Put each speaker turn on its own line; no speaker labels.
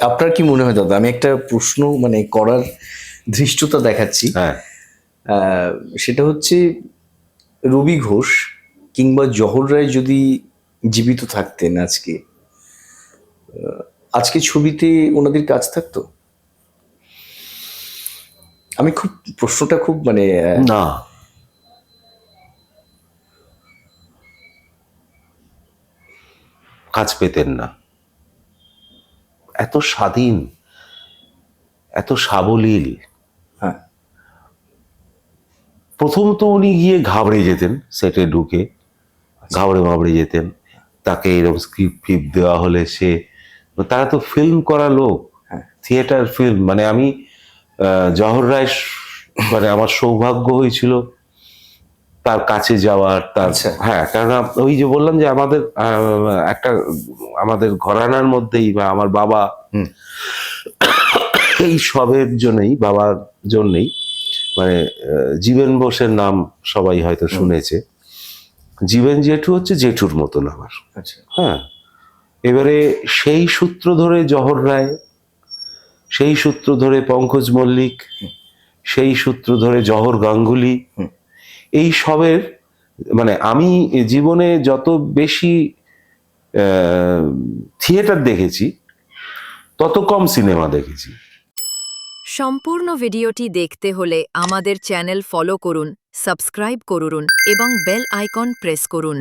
আপনার কি মনে হয় দাদা? আমি একটা প্রশ্ন মানে করার ধৃষ্টতা দেখাচ্ছি।
হ্যাঁ।
সেটা হচ্ছে রবি ঘোষ কিংবা জহর রায় যদি জীবিত থাকতেন আজকে আজকে ছবিতে ওনাদের কাজ থাকতো? আমি খুব প্রশ্নটা খুব মানে
না। কাজ পেতেন না। এত স্বাধীন এত সাবলীল।
হ্যাঁ।
প্রথম তো উনি গিয়ে ঘাবড়ে যেতেন সেটে ঢুকে ঘাবড়ে ঘাবড়ে যেতেন। তাকে এরকম স্ক্রিপ্ট ফিপ দেওয়া হলে সে তারা তো ফিল্ম করা লোক।
হ্যাঁ।
থিয়েটার ফিল্ম মানে আমি জহর রায় মানে আমার সৌভাগ্য হয়েছিল তার কাছে যাওয়ার তার
আচ্ছা।
হ্যাঁ কারণ ওই যে বললাম যে আমাদের একটা আমাদের ঘরানার মধ্যেই বা আমার বাবা এই সবের জন্যই বাবার জন্যই মানে জীবন বোসের নাম সবাই হয়তো শুনেছে। জীবন জেঠু হচ্ছে জেঠুর মতন আমার।
আচ্ছা।
হ্যাঁ। এবারে সেই সূত্র ধরে জহর রায় সেই সূত্র ধরে পঙ্কজ মল্লিক সেই সূত্র ধরে জহর গাঙ্গুলি। এই সবের মানে আমি জীবনে যত বেশি থিয়েটার দেখেছি, তত কম সিনেমা দেখেছি।
সম্পূর্ণ ভিডিওটি দেখতে হলে আমাদের চ্যানেল ফলো করুন, সাবস্ক্রাইব করুন এবং বেল আইকন প্রেস করুন।